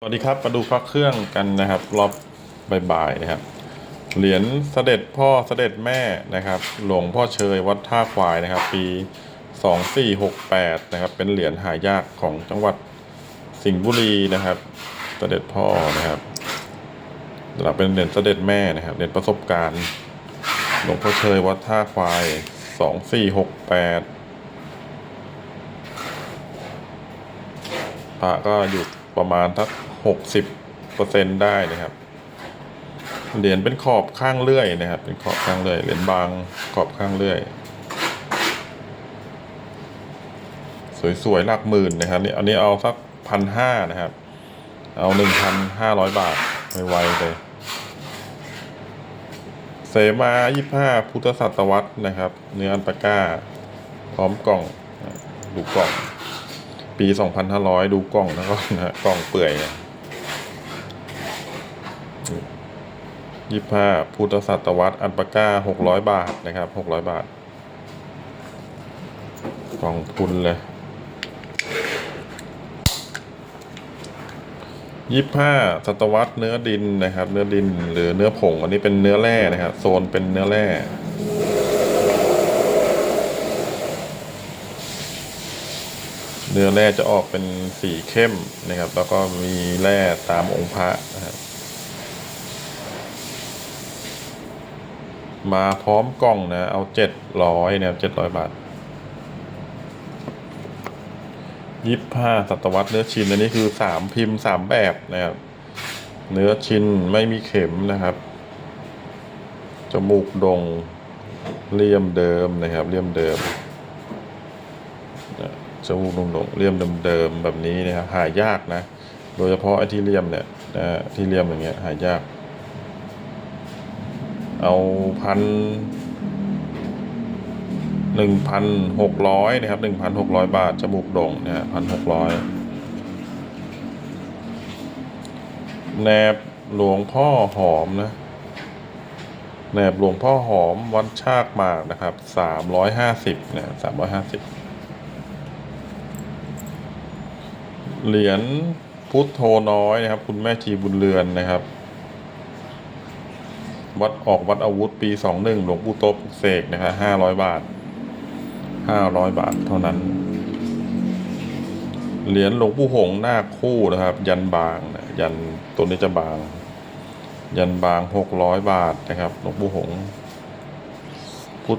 สวัสดีครับมาดูพระเครื่องกันนะครับ รอบบ่ายๆนะครับ เหรียญเสด็จพ่อเสด็จแม่นะครับ หลวงพ่อเชยวัดท่าควายนะครับ ปี 2468 นะครับ เป็นเหรียญหายากของจังหวัดสิงห์บุรีนะครับ เสด็จพ่อนะครับเราเป็นเหรียญเสด็จแม่นะครับเหรียญประสบการณ์หลวงพ่อเชยวัดท่าควาย 2468พระก็อยู่ประมาณทัก หกสิบเปอร์เซ็นได้นะครับ เหรียญเป็นขอบข้างเลื่อยนะครับ เป็นขอบข้างเลื่อย เหรียญบางขอบข้างเลื่อย สวยๆหลักหมื่นนะครับนี่อันนี้เอาสักพันห้านะครับ เอาหนึ่งพันห้าร้อยบาทไวๆเลยเสมายี่ห้าพุทธศตวรรษนะครับ เนื้ออันปาก้า พร้อมกล่อง ดูกล่อง ปี2,500ดูกล่องนะก็นะฮะกล่องเปื่อยยี่ ยี่ห้าพุทธศตวรรษอันปาก้า600บาทนะครับ600บาทกล่องทุนเลยยี่ห้าศตวรรษเนื้อดินนะครับ เนื้อดินหรือเนื้อผง อันนี้เป็นเนื้อแร่นะครับโซนเป็นเนื้อแร่เนื้อแร่จะออกเป็นสีเข้มนะครับ แล้วก็มีแร่ตามองค์พระนะครับ มาพร้อมกล่องนะ เอาเจ็ดร้อยเนะครับเจ็ดร้อยบาทยี่ห้าศตวรรษเนื้อชิ้นอันนี้คือสามพิมพ์สามแบบนะครับ เนื้อชิ้นไม่มีเข็มนะครับ จมูกดงเลี่ยมเดิมนะครับเลี่ยมเดิมจมูกโด่งๆเลี่ยมเดิมๆแบบนี้นะครับหายากนะ โดยเฉพาะไอ้ที่เลี่ยมเนี่ยที่เลี่ยมอย่างเงี้ยหายาก เอาพันหนึ่งพันหกร้อยนะครับหนึ่งพันหกร้อยบาทจมูกโด่งเนี่ยพันหกร้อยแนบหลวงพ่อหอมนะแนบหลวงพ่อหอมวัดชากมากนะครับสามร้อยห้าสิบนะสามร้อยห้าสิบเหรียญพุทโธน้อยนะครับ คุณแม่ชีบุญเรือนนะครับ วัดออกวัดอาวุธปีสองหนึ่งหลวงปู่โตปลุกเสกนะครับห้าร้อยบาทห้าร้อยบาทเท่านั้น เหรียญหลวงปู่หงหน้าคู่นะครับ ยันบางนะยันตัวนี้จะบาง ยันบางหกร้อยบาทนะครับ หลวงปู่หง พุทธ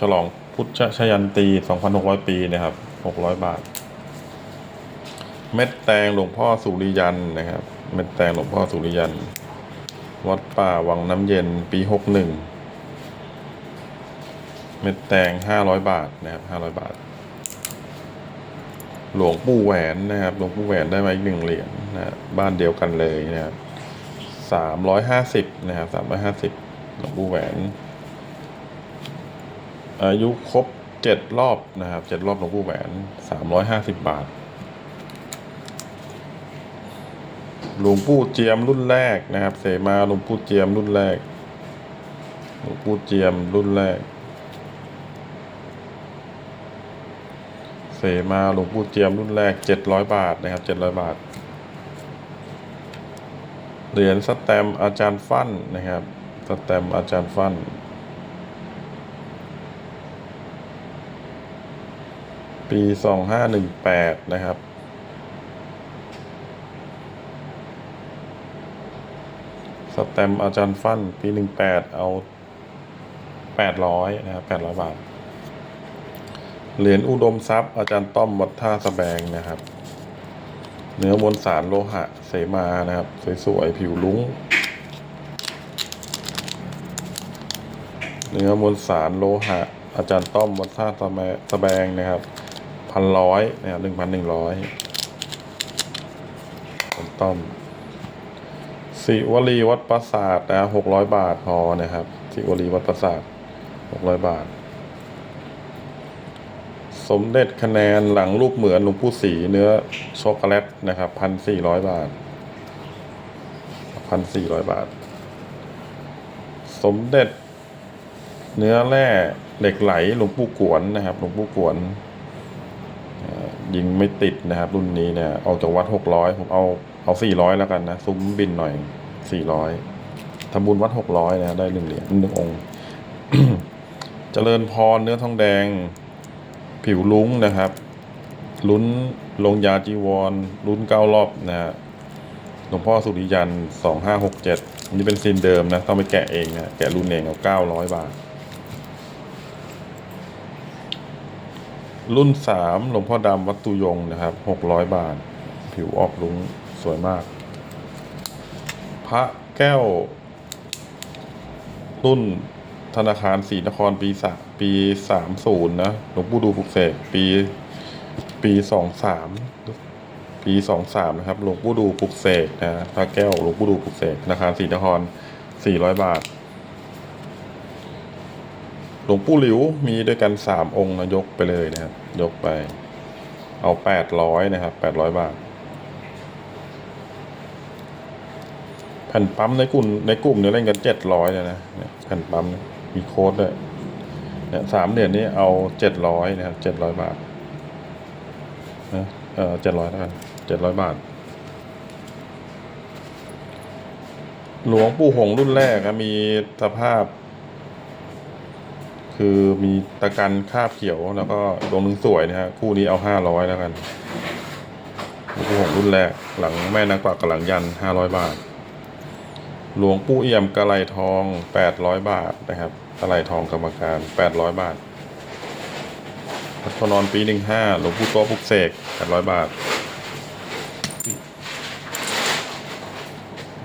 ฉลองพุทธชยันตีสองพันหกร้อยปีนะครับหกร้อยบาท เม็ดแตงหลวงพ่อสุริยันนะครับ เม็ดแตงหลวงพ่อสุริยัน วัดป่าวังน้ำเย็นปีหกหนึ่งเม็ดแตงห้าร้อยบาทนะครับห้าร้อยบาท หลวงปู่แหวนนะครับ หลวงปู่แหวนได้มาอีกหนึ่งเหรียญนะบ้านเดียวกันเลยนะครับสามร้อยห้าสิบนะครับสามร้อยห้าสิบหลวงปู่แหวน อายุครบเจ็ดรอบนะครับเจ็ดรอบหลวงปู่แหวนสามร้อยห้าสิบบาท หลวงปู่เจียมรุ่นแรกนะครับ เสมาหลวงปู่เจียมรุ่นแรก หลวงปู่เจียมรุ่นแรก เสมาหลวงปู่เจียมรุ่นแรกเจ็ดร้อยบาทนะครับเจ็ดร้อยบาท เหรียญสแตมอาจารย์ฟั่นนะครับ สแตมอาจารย์ฟั่นปีสองห้าหนึ่งแปดนะครับ สแตมอาจารย์ฟั่นปีหนึ่งแปดเอาแปดร้อยนะครับแปดร้อยบาท เหรียญอุดมทรัพย์อาจารย์ต้อมวัดท่าสแบงนะครับ เนื้อมวลสารโลหะเสมานะครับ สวยๆผิวลุ้ง เนื้อมวลสารโลหะ อาจารย์ต้อมวัดท่าสะแสแบงนะครับพันร้อยนะครับหนึ่งพันหนึ่งร้อยต้อม สิวลีวัดปราสาทนะหกร้อยบาทพอนะครับ สิวลีวัดปราสาทหกร้อยบาท สมเด็จคะแนนหลังรูปเหมือนหลวงปู่ศรีเนื้อช็อกโกแลตนะครับพันสี่ร้อยบาทพันสี่ร้อยบาท สมเด็จ เนื้อแร่เหล็กไหลหลวงปู่กวนนะครับหลวงปู่กวนยิงไม่ติดนะครับ รุ่นนี้เนี่ยออกจากวัดหกร้อยผมเอา เอาสี่ร้อยแล้วกันนะซุ้มบินหน่อยสี่ร้อยทำบุญวัดหกร้อยนะได้หนึ่งเหรียญหนึ่งองค์เจริญพรเนื้อทองแดง ผิวลุ้งนะครับ ลุ้นลงยาจีวร ลุ้นเก้ารอบนะฮะหลวงพ่อสุริยันสองห้าหกเจ็ดนี่เป็นซีนเดิมนะ ต้องไปแกะเองนะแกะรุ่นเองเอาเก้าร้อยบาท รุ่นสามหลวงพ่อดำวัดตุยงนะครับหกร้อยบาท ผิวออกลุ้ง สวยมาก พระแก้ว รุ่นธนาคารศรีนครปีสามปีสามศูนย์นะหลวงปู่ดูปุกเสกปีปีสองสามปีสองสามนะครับหลวงปู่ดูปุกเสกนะพระแก้วหลวงปู่ดูปุกเสกธนาคารศรีนครสี่ร้อยบาท หลวงปู่หลิวมีด้วยกันสามองค์นะยกไปเลยนะครับ ยกไป เอาแปดร้อยนะครับแปดร้อยบาท แผ่นปั๊มในกลุ่มในกลุ่มเนี่ยเล่นกันเจ็ดร้อยเลยนะเนี่ยแผ่นปั๊มมีโค้ดด้วยเนี่ยสามเหรียญนี้เอาเจ็ดร้อยนะครับเจ็ดร้อยบาทนะเออเจ็ดร้อยแล้วกันเจ็ดร้อยบาท หลวงปู่หงรุ่นแรกมีสภาพ คือมีตะกันคาบเขียวแล้วก็ดวงหนึ่งสวยนะฮะคู่นี้เอาห้าร้อยแล้วกันหลวงปู่หงรุ่นแรก หลังแม่นักกวักกับหลังยันห้าร้อยบาท หลวงปู่เอี่ยมกระไลทองแปดร้อยบาทนะครับกระไลทองกรรมการแปดร้อยบาทพัฒนอนปีหนึ่งห้าหลวงปู่โตปุกเสกแปดร้อยบาท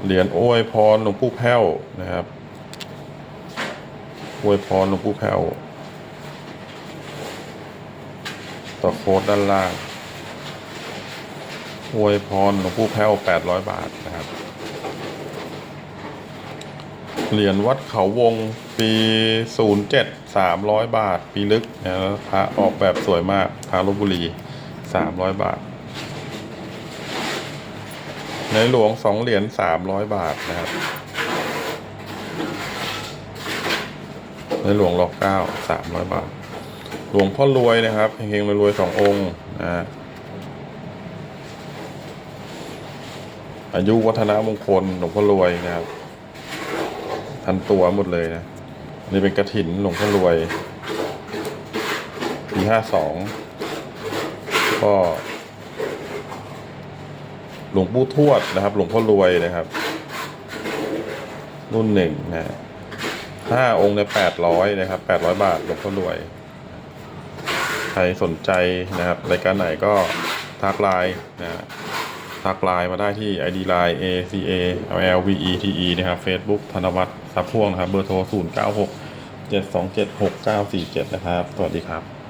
เหรียญโอวยพรหลวงปู่แพ้วนะครับอวยพรหลวงปู่แพ้วต่อโค้ดด้านล่างอวยพรหลวงปู่แพ้วแปดร้อยบาทนะครับ เหรียญวัดเขาวงปีศูนย์เจ็ดสามร้อยบาท ปีลึกนะพระออกแบบสวยมากพระลบบุรีสามร้อยบาท ในหลวงสองเหรียญสามร้อยบาทนะครับ ในหลวงรอเก้าสามร้อยบาท หลวงพ่อรวยนะครับเฮงๆรวยๆสององค์นะฮะอายุวัฒนมงคลหลวงพ่อรวยนะครับ ทันตัวหมดเลยนะนี่เป็นกระถินหลวงพ่อรวยปีห้าสองก็หลวงปู่ทวดนะครับ หลวงพ่อรวยนะครับ รุ่นหนึ่งนะห้าองค์ในแปดร้อยนะครับแปดร้อยบาทหลวงพ่อรวย ใครสนใจนะครับรายการไหนก็ทักไลน์นะฮะ ทักไลน์มาได้ที่ ID Line ACA L V E T E นะครับ Facebook ธนวัฒน์ทรัพย์พ่วงนะครับ เบอร์โทร 0 9 6 7 2 7 6 9 4 7 นะครับ สวัสดีครับ